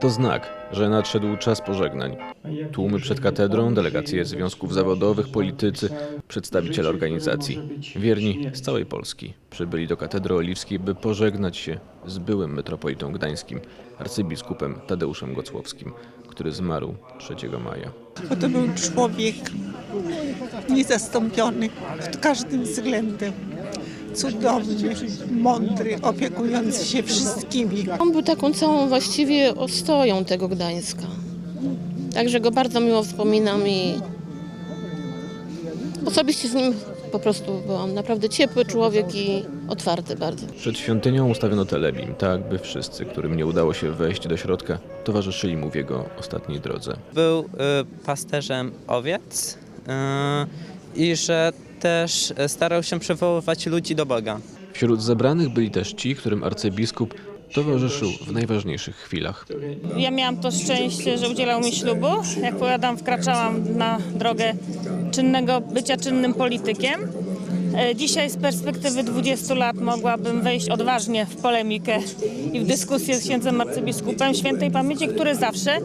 To znak, że nadszedł czas pożegnań. Tłumy przed katedrą, delegacje związków zawodowych, politycy, przedstawiciele organizacji, wierni z całej Polski przybyli do katedry oliwskiej, by pożegnać się z byłym metropolitą gdańskim, arcybiskupem Tadeuszem Gocłowskim, który zmarł 3 maja. To był człowiek niezastąpiony pod każdym względem. Cudowny, mądry, opiekujący się wszystkimi. On był taką całą właściwie ostoją tego Gdańska. Także go bardzo miło wspominam i osobiście z nim po prostu byłam naprawdę ciepły człowiek i otwarty bardzo. Przed świątynią ustawiono telebim, tak by wszyscy, którym nie udało się wejść do środka, towarzyszyli mu w jego ostatniej drodze. był y, pasterzem owiec y, i że też y, starał się przywoływać ludzi do Boga. Wśród zebranych byli też ci, którym arcybiskup towarzyszył w najważniejszych chwilach. Ja miałam to szczęście, że udzielał mi ślubu. Jak powiadam, wkraczałam na drogę czynnego bycia czynnym politykiem. E, Dzisiaj z perspektywy 20 lat mogłabym wejść odważnie w polemikę i w dyskusję z księdzem arcybiskupem świętej pamięci, który zawsze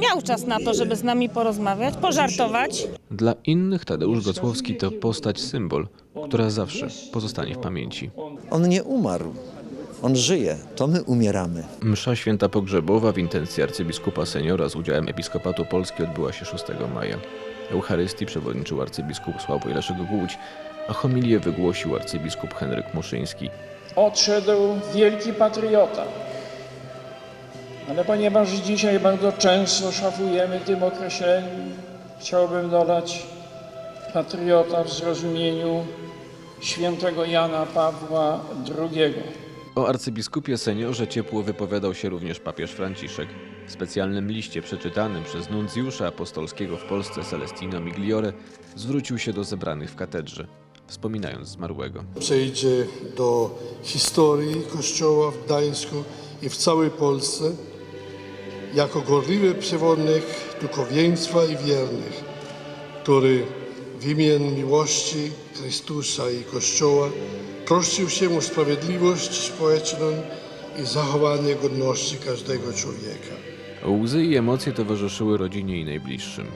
miał czas na to, żeby z nami porozmawiać, pożartować. Dla innych Tadeusz Gocłowski to postać symbol, która zawsze pozostanie w pamięci. On nie umarł. On żyje. To my umieramy. Msza święta pogrzebowa w intencji arcybiskupa seniora z udziałem Episkopatu Polski odbyła się 6 maja. Eucharystii przewodniczył arcybiskup Sławoj Leszek Głódź, a homilię wygłosił arcybiskup Henryk Muszyński. odszedł wielki patriota. Ale ponieważ dzisiaj bardzo często szafujemy tym określeniem, chciałbym dodać patriota w zrozumieniu świętego Jana Pawła II. O arcybiskupie seniorze ciepło wypowiadał się również papież Franciszek. W specjalnym liście przeczytanym przez nuncjusza apostolskiego w Polsce Celestino Migliore zwrócił się do zebranych w katedrze, wspominając zmarłego. przejdzie do historii Kościoła w Gdańsku i w całej Polsce jako gorliwy przewodnik duchowieństwa i wiernych, który w imię miłości Chrystusa i Kościoła troszczył się o sprawiedliwość społeczną i zachowanie godności każdego człowieka. Łzy i emocje towarzyszyły rodzinie i najbliższym.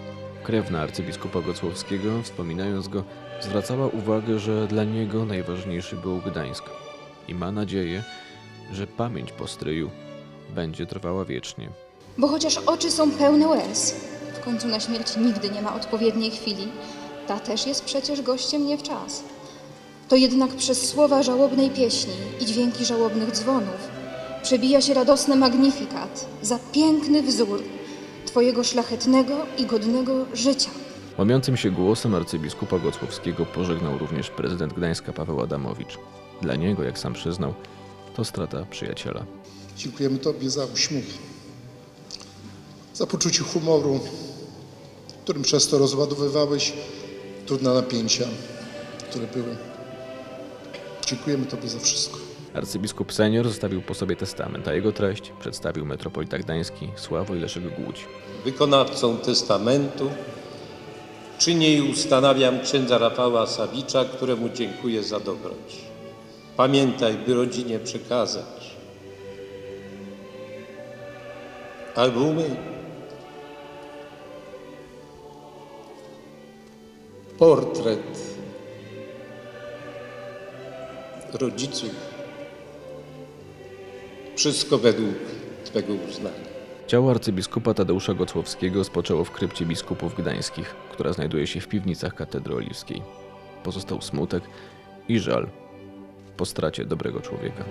Krewna arcybiskupa Gocłowskiego, wspominając go, zwracała uwagę, że dla niego najważniejszy był Gdańsk i ma nadzieję, że pamięć po stryju będzie trwała wiecznie. Bo chociaż oczy są pełne łez, w końcu na śmierć nigdy nie ma odpowiedniej chwili, ta też jest przecież gościem nie w czas. To jednak przez słowa żałobnej pieśni i dźwięki żałobnych dzwonów przebija się radosny magnifikat za piękny wzór Twojego szlachetnego i godnego życia. Łamiącym się głosem arcybiskupa Gocłowskiego pożegnał również prezydent Gdańska Paweł Adamowicz. Dla niego, jak sam przyznał, to strata przyjaciela. Dziękujemy Tobie za uśmiech, za poczucie humoru, którym przez to rozładowywałeś trudne napięcia, które były. Dziękujemy Tobie za wszystko. Arcybiskup senior zostawił po sobie testament, a jego treść przedstawił metropolita gdański Sławoj Leszek Głódź. wykonawcą testamentu. Czynię i ustanawiam księdza Rafała Sawicza, któremu dziękuję za dobroć. Pamiętaj, by rodzinie przekazać albumy, portret rodziców. Wszystko według Twego uznania. Ciało arcybiskupa Tadeusza Gocłowskiego spoczęło w krypcie biskupów gdańskich, która znajduje się w piwnicach katedry oliwskiej. Pozostał smutek i żal po stracie dobrego człowieka.